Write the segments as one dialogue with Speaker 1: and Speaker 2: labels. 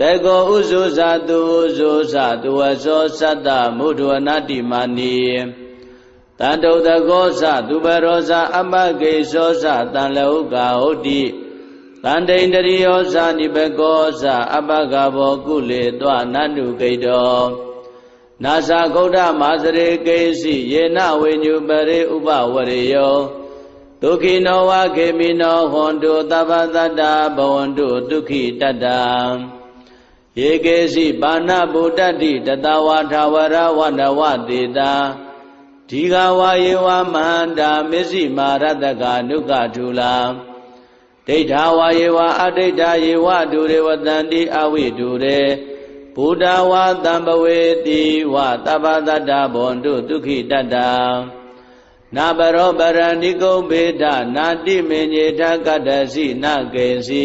Speaker 1: တေကောဥဇုဇာတုဥဇုဇာတုဝဇောသတ္တမုဒ္ဒဝနာတိမာနီတန္တုတကောဇသူပရောဇအပကေဇောဇတန်လဟုကာဟုတ်တိတန္တိန္တရိယောဇနိဘကောဇအပကဘောကုလေတွနန္တုကိတောနာဇာဂௌဒမာစရေကေစီယေနဝိညုပရိဥပဝရေယောဒုက္ခိနောဝခေမိနောဟွန်တုသဗ္ဗတတ္တဘဝန္တုဒုက္ခိတတ္တ ယေကေစီပါဏဗုဒ္ဓတိတတဝါထာဝရဝနဝတေတာဒီဃဝါယေဝမန္တာမစ္စည်းမာရတကနုကထူလာဒိဋ္ဌာဝါယေဝအဒိဋ္ဌာယေဝဒုရေဝတန္တိအဝိဒုရေဘုဒ္ဓဝါတံပဝေတိဝတပ္ပတတ္တဘွန်တုဒုက္ခိတတ္တနာဘရောပရဏိကုံဘေဒနာတိမေညေထကတ္တစီနကေစီ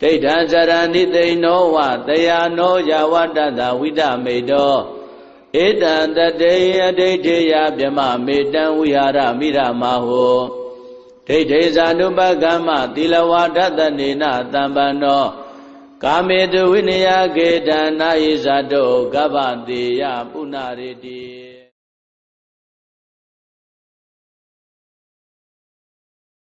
Speaker 1: ဒိဋ္ဌံဇရဏိသိဏောဝတယာနောယဝတ္တတဝိဒမေတောဧတံတတေယဒိဋ္ဌိယဗြမမေတံဝိဟာရမိရမဟောဒိဋ္ဌိဇာနုပကမ္မသီလဝါဒတနေနတံပန္နောကာမေတဝိနယကေတနာယိဇာတောကဗ္ဗတေယပုဏ္ဏရေတိ